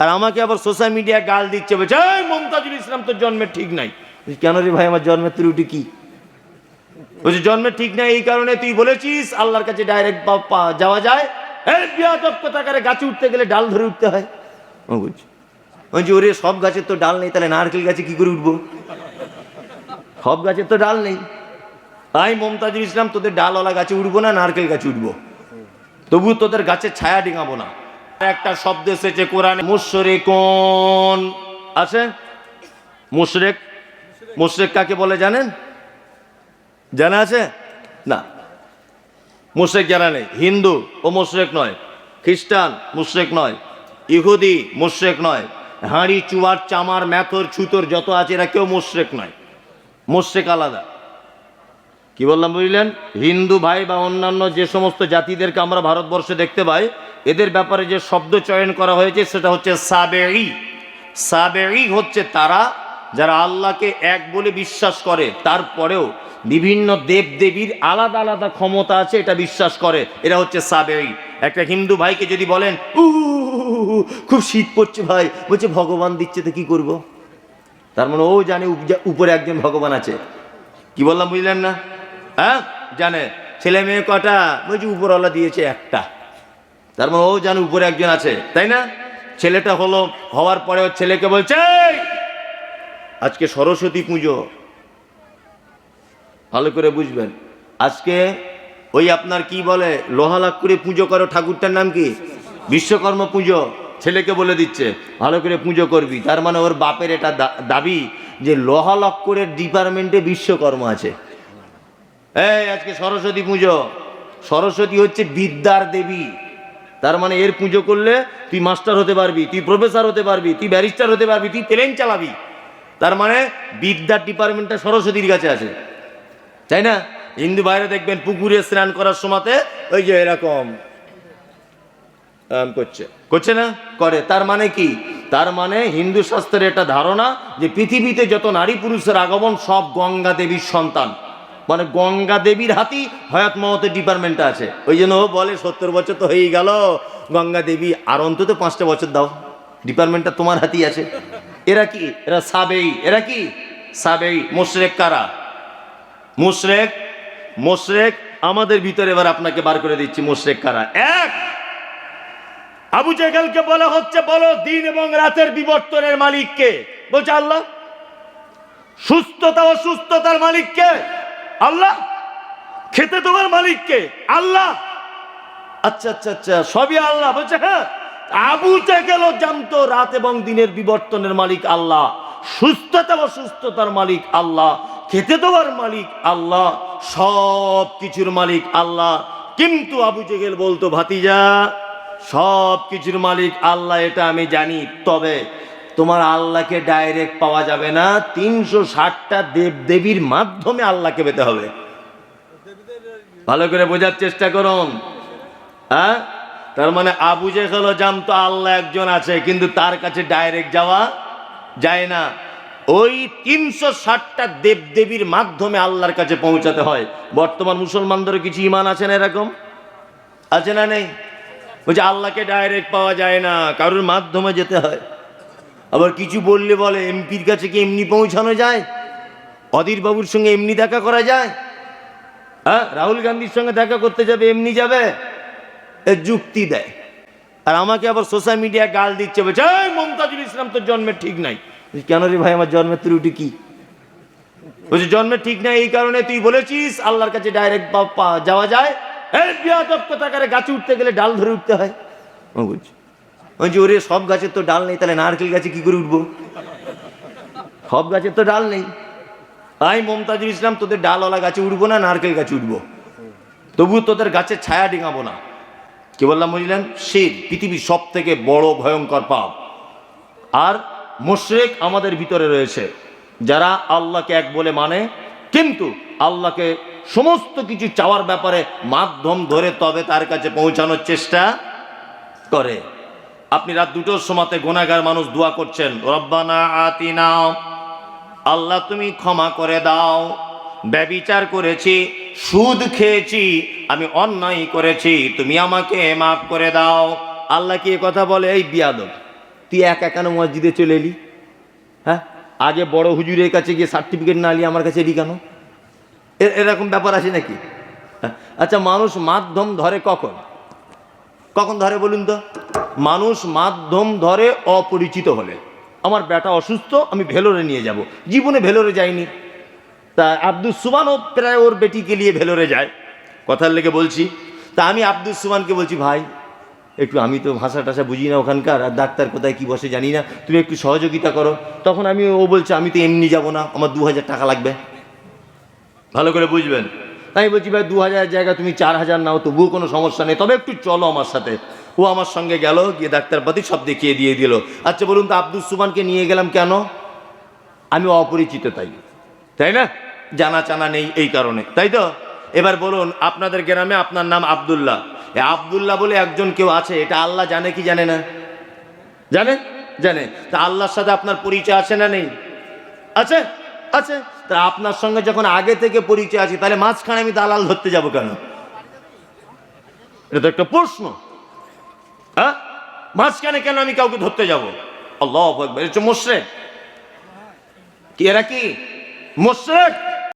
আর আমাকে আবার social media গাল দিচ্ছে বলছে "এই, মমতাজুল ইসলাম তোর জন্মের ঠিক নাই। কেন রে ভাই আমার জন্মের ত্রুটি কি? বলছে জন্মের ঠিক নাই এই কারণে তুই বলেছিস আল্লাহর কাছে ডাইরেক্ট যাওয়া যায়। এই বিয়াদব কোথাকারে গাছে উঠতে গেলে ডাল ধরে উঠতে হয়। ও বলছি বলছি ওরে সব গাছের তো ডাল নেই তাহলে নারকেল গাছে কি করে উঠবো? সব গাছের তো ডাল নেই। তাই মমতাজুল ইসলাম তোদের ডালওয়ালা গাছে উঠবো না নারকেল গাছে উঠবো। তবু তোদের গাছের ছায়া ডিঙাবো না। একটা শব্দ এসেছে কোরআনে মুশরে কোন আছে? মুশরেক? মুশরেক কাকে বলে জানেন? জানা আছে? না। মুশরেক জানা নেই। হিন্দু ও মুশরেক নয়। খ্রিস্টান মুশরেক নয়। ইহুদি মুশরেক নয়। হাঁড়ি, চুয়ার, চামার, ম্যাথর, ছুতোর যত আছে, এরা কেউ মুশরেক নয়। মুশরেক আলাদা। কি বললাম বুঝলেন? হিন্দু ভাই বা অন্যান্য যে সমস্ত জাতিদেরকে আমরা ভারতবর্ষে দেখতে পাই এদের ব্যাপারে যে শব্দ চয়ন করা হয়েছে সেটা হচ্ছে সাবেই সাবেই হচ্ছে তারা যারা আল্লাহকে এক বলে বিশ্বাস করে। তারপরেও বিভিন্ন দেব দেবীর আলাদা আলাদা ক্ষমতা আছে এটা বিশ্বাস করে। এরা হচ্ছে সাবেই একটা হিন্দু ভাইকে যদি বলেন "উ, খুব শীত পড়ছে ভাই। বলছে ভগবান দিচ্ছে তো কি করব? তার মানে ও জানে উপরে একজন ভগবান আছে। কি বললাম বুঝলেন না? হ্যাঁ? জানে। ছেলে মেয়ে কটা? বলছি উপরওয়ালা দিয়েছে একটা। তার মানে ও জানে উপরে একজন আছে, তাই না? ছেলেটা হলো, হওয়ার পরে ওর ছেলেকে বলছে আজকে সরস্বতী পুজো। ভালো করে বুঝবেন। আজকে ওই আপনার কি বলে লোহা লাখ করে পুজো করো, ঠাকুরটার নাম কি? বিশ্বকর্মা পুজো, ছেলেকে বলে দিচ্ছে। ভালো করে পুজো করবি। তার মানে ওর বাপের এটা দাবি যে লোহা লক্করের ডিপার্টমেন্টে বিশ্বকর্মা আছে। এই, আজকে সরস্বতী পুজো। সরস্বতী হচ্ছে বিদ্যার দেবী। তার মানে এর পুজো করলে তুই মাস্টার হতে পারবি, তুই প্রফেসর হতে পারবি, তুই ব্যারিস্টার হতে পারবি, তুই প্লেন চালাবি। তার মানে বিদ্যার ডিপার্টমেন্টটা সরস্বতীর কাছে আছে। তাই না? হিন্দু বাইরে দেখবেন পুকুরে স্নান করার সময়তে ওই যে এরকম করছে। করছে না? করে। তার মানে কি? তার মানে হিন্দু শাস্ত্রের একটা ধারণা যে পৃথিবীতে যত নারী পুরুষের আগমন, সব গঙ্গা দেবীর সন্তান। মানে গঙ্গা দেবীর হাতি হয়াত মহতের ডিপার্টমেন্টটা আছে। ওই জন্য বলে, সত্তর বছর তো হয়েই গেল। গঙ্গা দেবী, আর অন্তত পাঁচটা বছর দাও। ডিপার্টমেন্টটা তোমার হাতি আছে। এরা কি? এরা সাবেই। এরা কি? সাবেই। মোশরেক কারা? মুশরেক? মুশরেক? আমাদের ভিতরে এবার আপনাকে বার করে দিচ্ছি, মুশরেক কারা? এক! আবু জেহেলকে বলা হচ্ছে, বলো, দিন এবং রাতের বিবর্তনের মালিককে। বলছে আল্লাহ, সুস্থতা ও সুস্থতার মালিককে। আল্লাহ? খেতে তোমার মালিককে? আল্লাহ? আচ্ছা আচ্ছা আচ্ছা সবই আল্লাহ। বলছে হ্যাঁ। আবু গেল জানতো রাত এবং দিনের বিবর্তনের মালিক আল্লাহ। সুস্থতা ও সুস্থতার মালিক আল্লাহ। খেতে দেওয়ার মালিক আল্লাহ। সব কিছুর মালিক আল্লাহ। কিন্তু আবু জেগেল বলতো, ভাতিজা, সব কিছুর মালিক আল্লাহ, এটা আমি জানি। তবে তোমার আল্লাহকে ডাইরেক্ট পাওয়া যাবে না। তিনশো ষাটটা দেব দেবীর মাধ্যমে আল্লাহকে পেতে হবে। ভালো করে বোঝার চেষ্টা করুন। হ্যাঁ? তার মানে আবু জেহেল জানতো আল্লাহ একজন আছে, কিন্তু তার কাছে ডাইরেক্ট যাওয়া যায় না। ওই তিনশো ষাটটা দেবদেবীর মাধ্যমে আল্লাহর কাছে পৌঁছাতে হয়। বর্তমান মুসলমানদেরও কিছু ইমান আছে না এরকম? আছে না নেই? বলছে, আল্লাহকে ডাইরেক্ট পাওয়া যায় না, কারোর মাধ্যমে যেতে হয়। আবার কিছু বললে বলে এমপির কাছে কি এমনি পৌঁছানো যায়? অধীর বাবুর সঙ্গে এমনি দেখা করা যায়? হ্যাঁ রাহুল গান্ধীর সঙ্গে দেখা করতে যাবে এমনি যাবে? এ যুক্তি দেয়। আর আমাকে আবার সোশ্যাল মিডিয়া গাল দিচ্ছে বলছে "এই, মমতাজুল ইসলাম তোর জন্মের ঠিক নাই। কেন রে ভাই আমার জন্মের ত্রুটি কি? বলছে জন্মের ঠিক নাই এই কারণে তুই বলেছিস আল্লাহর কাছে ডাইরেক্ট যাওয়া যায়। এই বিয়াদব কোথাকারে গাছে উঠতে গেলে ডাল ধরে উঠতে হয়? ও বলছি বলছি ওরে, সব গাছের তো ডাল নেই, তাহলে নারকেল গাছে কি করে উঠবো? সব গাছের তো ডাল নেই। তাই মমতাজুল ইসলাম, তোদের ডালওয়ালা গাছে উঠবো না, নারকেল গাছে উঠবো? তবু তোদের গাছের ছায়া ডিঙাবো না। কি বললাম, বুঝলেন? শির পৃথিবীর সব থেকে বড় ভয়ঙ্কর পাপ। আর মোশরেক আমাদের ভিতরে রয়েছে, যারা আল্লাহকে এক বলে মানে। কিন্তু আল্লাহকে সমস্ত কিছু চাওয়ার ব্যাপারে মাধ্যম ধরে তবে তার কাছে পৌঁছানোর চেষ্টা করে। আপনি রাত দুটোর সময়তে গোনাগার মানুষ দোয়া করছেন, রব্বানা আতিনা, আল্লাহ তুমি ক্ষমা করে দাও। ব্যবিচার করেছি, সুদ খেয়েছি, আমি অন্যায় করেছি, তুমি আমাকে মাফ করে দাও। আল্লাহ কি কথা বলে? এই বিয়াদব, তুই এক একানো মসজিদে চলে এলি? হ্যাঁ? আগে বড় হুজুরের কাছে গিয়ে সার্টিফিকেট না নিয়ে আমার কাছে এলি কেন? এরকম ব্যাপার আছে নাকি? হ্যাঁ? আচ্ছা মানুষ মাধ্যম ধরে কখন? কখন ধরে বলুন তো? মানুষ মাধ্যম ধরে অপরিচিত হলে। আমার বেটা অসুস্থ, আমি ভেলোরে নিয়ে যাব। জীবনে ভেলোরে যাইনি। তা আব্দুল সুমানও প্রায় ওর বেটিকে নিয়ে ভেলোরে যায়। কথার লেগে বলছি, তা আমি আব্দুল সুমানকে বলছি, ভাই, একটু আমি তো ভাষা টাষা বুঝি না ওখানকার, আর ডাক্তার কোথায়, কি বসে জানি না। তুমি একটু সহযোগিতা করো। তখন আমি, ও বলছে, আমি তো এমনি যাব না, আমার দু হাজার টাকা লাগবে। ভালো করে বুঝবেন। তাই বলছি, ভাই দু হাজার জায়গা তুমি চার হাজার নাও, তবুও কোনো সমস্যা নেই। তবে একটু চলো আমার সাথে। ও আমার সঙ্গে গেল গিয়ে ডাক্তারপাতি সব দেখিয়ে দিয়ে দিল। আচ্ছা বলুন তো আব্দুল সুমানকে নিয়ে গেলাম কেন? আমি অপরিচিত তাই। তাই না? জানা চানা নেই এই কারণে। তাই তো? এবার বলুন আপনাদের গ্রামে আপনার নাম আব্দুল্লাহ। এ আব্দুল্লাহ বলে একজন কেউ আছে এটা আল্লাহ জানে কি জানে না? জানে? জানে। তা আল্লাহর সাথে আপনার পরিচয় আছে না নেই? আছে? আছে? তা আপনার সঙ্গে যখন আগে থেকে পরিচয় আছে তাহলে মাঝখানে আমি দালাল ধরতে যাব কেন? এটা তো একটা প্রশ্ন। হ্যাঁ? মাঝখানে কেন আমি কাউকে ধরতে যাব? আল্লাহ একবার মোশরেক। কি এরা কি? মোশরেক?